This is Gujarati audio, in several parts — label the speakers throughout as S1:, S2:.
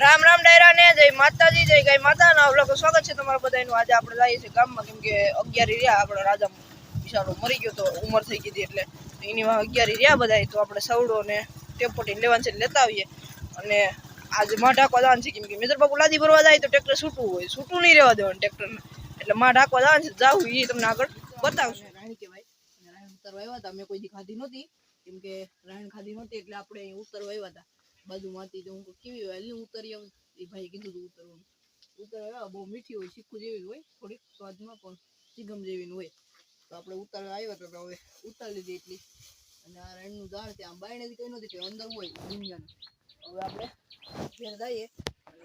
S1: રામ રામ ડાયરા ને જય માતાજી, જય ગાય માતા ના લોકો સ્વાગત છે તમારા બધાનું. આજે આપણે જઈએ છીએ ગામમાં, કેમ કે અગિયારી રહ્યા, આપણો રાજા વિશાળો મરી ગયો તો ઉંમર થઈ ગઈ એટલે એની અગિયારી રહ્યા બધા તો આપણે સવડો ને ટેપોટી લેવાનું છે લેતા આવીએ. અને આજે માં ઢાંકવા જવાનું છે, કેમ કે મિત્ર બાપુ લાદી ભરવા જાય તો ટ્રેક્ટર છૂટવું હોય, છૂટું નહીં રહેવા દેવાનું ટ્રેક્ટરને. એટલે માં ઢાંકવા જવાનું છે જાવું એ તમને આગળ બતાવશું રાણી કહેવાય રાણી ઉતરવા આવ્યા હતા મેં કોઈ દી ખાધી નહોતી, કેમ કે રાણી ખાધી નહોતી એટલે આપણે અહીં ઉતરવા આવ્યા હતા. બાજુમાં હતી તો હું કેવી હોય? લી ઉતરી આવું. એ ભાઈ કીધું હતું ઉતરવાનું. ઉતરવા બહુ મીઠી હોય શીખું જેવી હોય, થોડીક સ્વાદમાં પણ ચીગમ જેવી હોય. તો આપણે ઉતારવા આવ્યા હતા, તો હવે ઉતારી લીધી એટલી. અને આ રણનું ઝાડ છે, આમ બાયણેથી કઈ નથી અંદર હોય, દુનિયાનું. હવે આપણે જઈએ.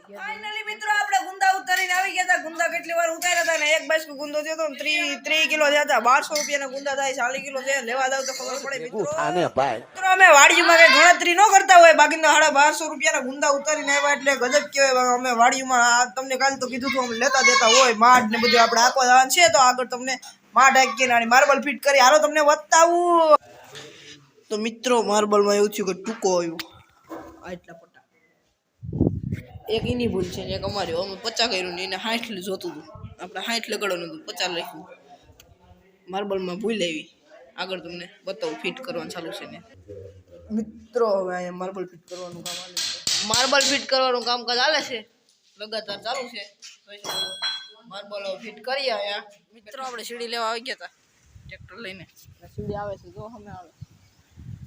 S1: ફાઇનલી મિત્રો આપણે ગુંદા ઉતારીને આવી ગયા હતા. ગુંદા કેટલી વાર ઉતાર્યા હતા ને? એક બાજુ ગુંદો થયો તો ત્રી ત્રી કિલો થયા હતા. બારસો રૂપિયાના ગુંદા થાય ચાલી કિલો થયા. લેવા જાવ તો ખબર પડે મિત્રો.
S2: ભાઈ.
S1: મિત્રો અમે વાડીમાં કઈ ગણતરી ન કરતા હોય. બાકી સાડા બારસો રૂપિયાના ગુંદા ઉતારીને આવ્યા એટલે ગજબ કહેવાય. અમે વાડીમાં આ તમને કાલ તો કીધું હતું અમે લેતા દેતા હોય. માડ ને બધું આપણે આખવા જવાનું છે તો આગળ તમને માડ આખી નાની માર્બલ ફિટ કરી. હાલો તમને બતાવું. તો મિત્રો માર્બલમાં એવું થયું કે ટૂંકો આવ્યું. આ એટલા પટ્ટા એક એની ભૂલ છે ને એક અમારી. અમે પચાસ કર્યું ને એને હાઠ જોતું હતું. આપણે હાઠ લગાડવાનું હતું પચાસ લખ્યું. માર્બલમાં ભૂલ આવી. આગળ તમને બતાવું ફિટ કરવાનું ચાલુ છે ને. મિત્રો હવે અહીંયા માર્બલ ફિટ કરવાનું કામ ચાલે છે. માર્બલ ફિટ કરવાનું કામકાજ ચાલે છે? લગાતાર ચાલુ છે. માર્બલ ફિટ કરીએ અહીંયા. મિત્રો આપણે સીડી લેવા આવી ગયા હતા ટ્રેક્ટર લઈને. સીડી આવે છે જો અમે આવે.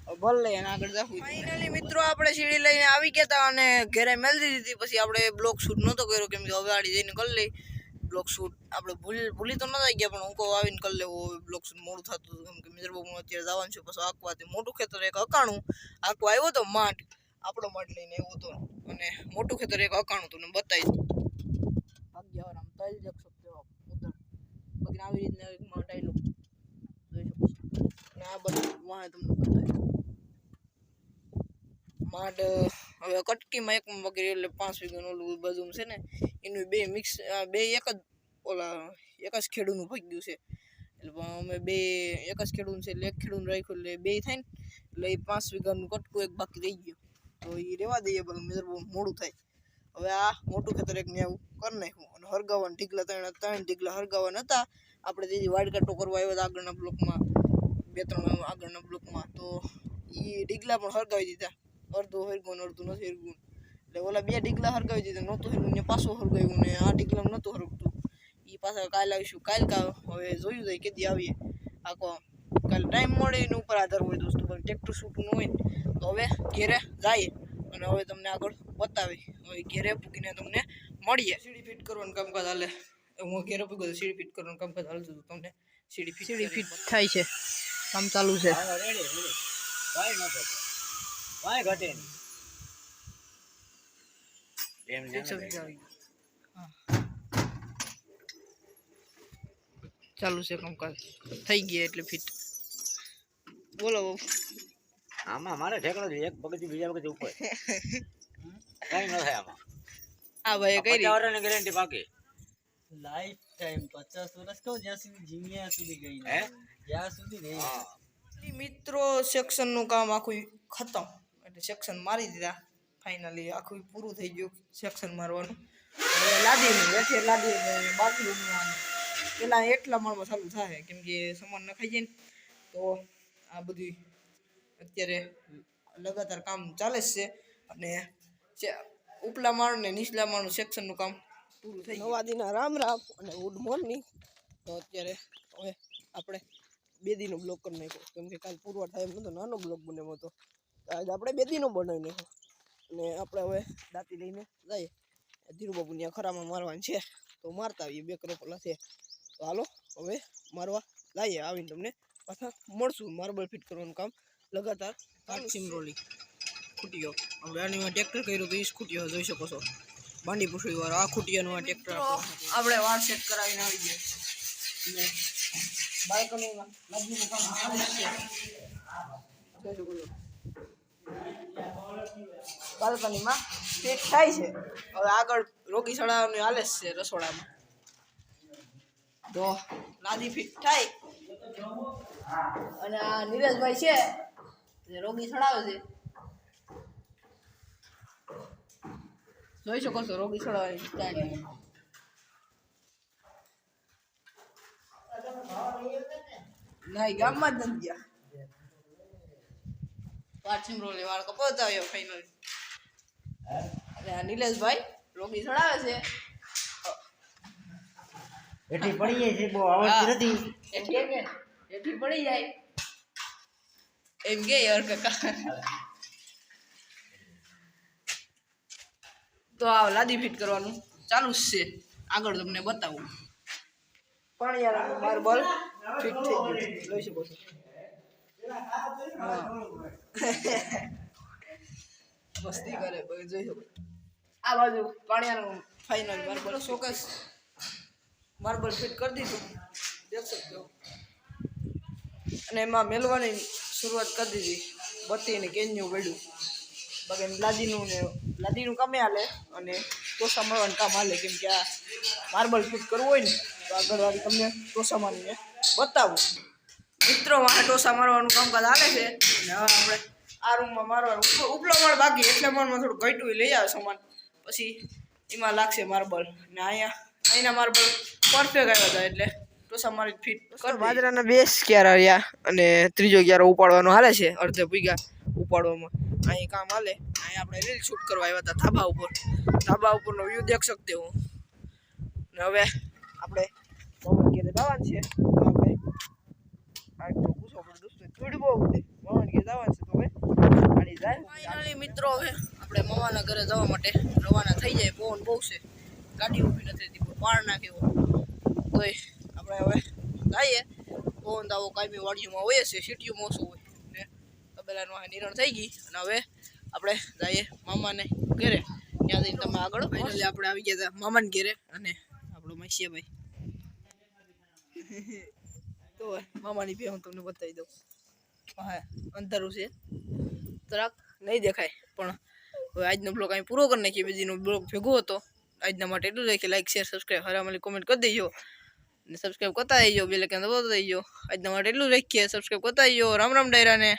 S1: ભલ લઈ અને આગળ જાવું ફાઇનલી મિત્રો આપણે સીડી લઈને આવી ગયા હતા અને ઘરે મેળવી દીધી પછી આપણે બ્લોક શૂટ નહોતો કર્યો કેમ કે હવે આડી જઈને કરી લઈ. બ્લોક શૂટ આપણે ભૂલ ભૂલી તો નતા ગયા પણ હું કહું આવીને કરી લેવો. બ્લોક શૂટ મોડું થતું હતું કેમ કે મિત્ર અત્યારે જવાનું છે. પછી આંકવાથી મોટું ખેતર એક અકાણું. આંકવા આવ્યો તો માટ આપણો માટ લઈને આવ્યો હતો અને મોટું ખેતર એક અકાણું હતું ને બતાવી દઉં આમ તલ જગ શકતો આવી રીતના એક માં ડાયલોગ જોઈ શકો અને આ બધું વાહ તમને બતાવ્યું માંડ હવે કટકીમાં એક વગેરે એટલે પાંચ વીઘાનું ઓલું બધું છે ને, એનું બે મિક્સ બે એક જ ઓલા, એક જ ખેડૂનું ભાગ્યું છે. એટલે પણ અમે બે, એક જ ખેડૂન છે એટલે એક ખેડૂન રાખ્યું એટલે બે થાય ને, એટલે એ પાંચ વીઘાનું કટકું એક બાકી રહી ગયું. તો એ રહેવા દઈએ બધું મેં બહુ મોડું થાય. હવે આ મોટું ખેતર એક ને આવું કરી નાખ્યું અને હરગાવાના ઢીકલા ત્રણ ત્રણ ઢીકલા હરગાવાના હતા. આપણે જે વાડકાટો કરવા આવ્યા હતા આગળના બ્લોકમાં બે, ત્રણ આગળના બ્લોકમાં તો એ ઢીકલા પણ હરગાવી દીધા. અડધું હરગું ને અડધું નથી હરગું. એટલે ઓલા બે ઢીકલા હરગાવી દીધા નહોતું હરગું ને પાછું હરગાવ્યું ને આ ઢીકલામાં નહોતું હરગતું. એ પાછા કાલે આવીશું. કાલ કા હવે જોયું જાય કેદી આવીએ. આખો કાલે ટાઈમ મળે એના ઉપર આધાર હોય દોસ્તો પણ ટ્રેક્ટર ન હોય તો હવે ઘેરે જઈએ અને હવે તમને આગળ બતાવી હવે ઘેરે પૂકીને તમને મળીએ. સીડી ફિટ કરવાનું કામકાજ હાલે. હું ઘેરે પૂગ્યો તો સીડી ફિટ કરવાનું કામકાજ હાલતું હતું તમને સીડી ફિટ સીડી ફિટ થાય છે. કામ ચાલુ છે.
S2: રેડી રેડી ભાઈ ન ઘટે ભાઈ ઘટે નહીં એમ
S1: એક
S2: જાણે
S1: શબ્દ આવી ગયો. હા. ચાલુ છે કામકાજ થઈ ગયા એટલે ફિટ બોલો બાપુ.
S2: આમાં મારે ઠેકડો છે એક પગથી બીજા પગથી ઉપર। કઈ ન થાય આમાં।
S1: આ ભાઈ કઈ
S2: પચાસ વર્ષની ગેરંટી પાકી
S3: લાઈફ ટાઈમ પચાસ વર્ષ કહું જ્યાં સુધી જીવ્યા સુધી ગઈ
S2: હે?
S3: જ્યાં સુધી રહી
S2: હા.
S1: મિત્રો સેક્શનનું કામ આખું ખતમ. એટલે સેક્શન મારી દીધા. ફાઇનલી આખું પૂરું થઈ ગયું સેક્શન મારવાનું. હવે લાદીનું હેઠે લાદી બાકી ઉગવાનું પેલા એટલા માળમાં ચાલુ થાય, કેમ કે સામાન નખાઈ જાય ને, તો આ બધી અત્યારે લગાતાર કામ ચાલે જ છે. અને ઉપલા માળ ને નીચલા માળનું સેક્શનનું કામ પૂરું થઈ નવાદીના રામ રામ અને ગુડ મોર્નિંગ. તો અત્યારે હવે આપણે બે દીનો બ્લોક કરી નાખ્યો, કેમ કે કાલ પૂરવા એમ નતો નાનો બ્લોક બનાવ્યો હતો. આજે આપણે બે દીનો બનાવીને અને આપણે હવે દાંતી લઈને જઈએ. ધીરુબાબુ ત્યાં ખરામાં મારવાની છે. તો મારતા આવીએ બે કરોપલા છે. તો હાલો હવે મારવા લાવીએ આવીને તમને પાછા મળશું. માર્બલ ફિટ કરવાનું કામ લગાતાર સિમરોલી ખૂટીઓ આપણે આની ટ્રેક્ટર કર્યું તો એ ખૂટીઓ જોઈ શકો છો. બાંડી પૂછડી વાળો. આ ખૂટીયાનું આ ટ્રેક્ટર આપણે. વાર સેટ કરાવીને આવી ગયા અને બાલ્કનીમાં લાદીનું કામ છો. બાલ્કનીમાં ફિટ થાય છે. હવે આગળ રોગી સડાવવાનું હાલે જ છે રસોડામાં. તો લાદી ફિટ થાય. અને આ નીરજભાઈ છે, જે રોગી સડાવે છે. જોઈ શકો છો, રોગી છોડવાની સ્ટાઈલ નહીં ગામમાં જ નથી ગયા. પાછીમ રોલે વાળ કપાવતા આવ્યો ફાઈનલ અને આ નિલેશભાઈ રોગી ચડાવે છે.
S2: એઠી જાય છે બહુ આવડતી નથી.
S1: એમ કે કે પડી જાય. એમ કે યાર કાકા. તો આ લાદી ફિટ કરવાનું. ચાલુ જ છે. આગળ તમને બતાવું. પણ યાર માર્બલ ફિટ થઈ ગયો લઈ શકો છો. મસ્તી કરે પછી જોઈ આ બાજુ પાણીયાનું final marble showcase marble fit કરી દીધું. દેખ શકते અને એમાં મેલવાની શરૂઆત કરી દીધી. બત્તી ને કેન્યું વેડ્યું બાકી લાદીનું ને લાદીનું કામે હાલે અને ટોસા મળવાનું કામ હાલે. કેમ કે આ માર્બલ ફિટ કરવું હોય ને, તો આગળ વાળી તમને ટોસા મારીને બતાવું. મિત્રો મારે ટોસા મારવાનું કામકાજ હાલે છે. અને હવે આપણે આ રૂમમાં મારવાનું. ઉપલો માળ બાકી એટલે મારમાં થોડું ઘટ્યું લઈ આવે સામાન. પછી એમાં લાગશે માર્બલ. ને અહીંયા અહીંના માર્બલ પરફેક્ટ આવ્યા હતા એટલે ટોસા મારી ફિટ બાજરાના બે ક્યારા રહ્યા અને ત્રીજો ક્યારો ઉપાડવાનો હાલે છે? અડધે ભૂગ્યા ઉપાડવામાં. અહીં કામ હાલે. અહીં આપણે રીલ શૂટ કરવા આવ્યા હતા ધાબા ઉપર. ધાબા ઉપરનો વ્યૂ દેખ શકતે હું. ને હવે આપણે પવન છે. પણ દોસ્તો કે જવાનું છે તો હવે. ગાડી જાય. ફાઇનલી મિત્રો હવે આપણે મવાના ઘરે જવા માટે રવાના થઈ જાય. પવન બહુ છે. ગાડી ઊભી નથી થતી. પાર નાખે એવો. તોય આપણે હવે જઈએ પવન તો આવો કાયમી વાડીઓમાં હોય છે. સીટીયું ઓછું હોય. ને તબેલાનું આ નિરણ થઈ ગઈ. અને હવે આપણે જઈએ મામાને ઘરે. ત્યાં જઈને તમે આગળ. ફાઇનલી આપણે આવી ગયા હતા મામાને ઘરે અને આપણો મસીયાભાઈ. તો મામાની બે હું તમને બતાવી દઉં. અંધારું છે. જરાક નહીં દેખાય, પણ હવે આજનો બ્લોગ અહીં પૂરો કરી નાખીએ. બીજીનો બ્લોગ ભેગો હતો. આજના માટે એટલું રાખીએ લાઈક શેર સબસ્ક્રાઈબ હરામલી કોમેન્ટ કરી દેજો. અને સબસ્ક્રાઈબ કરતા આવી જાઓ બે લેખા દબાવતા જઈજો આજના માટે એટલું રાખીએ. સબસ્ક્રાઈબ કરતા જઈજો રામ રામ ડાયરાને.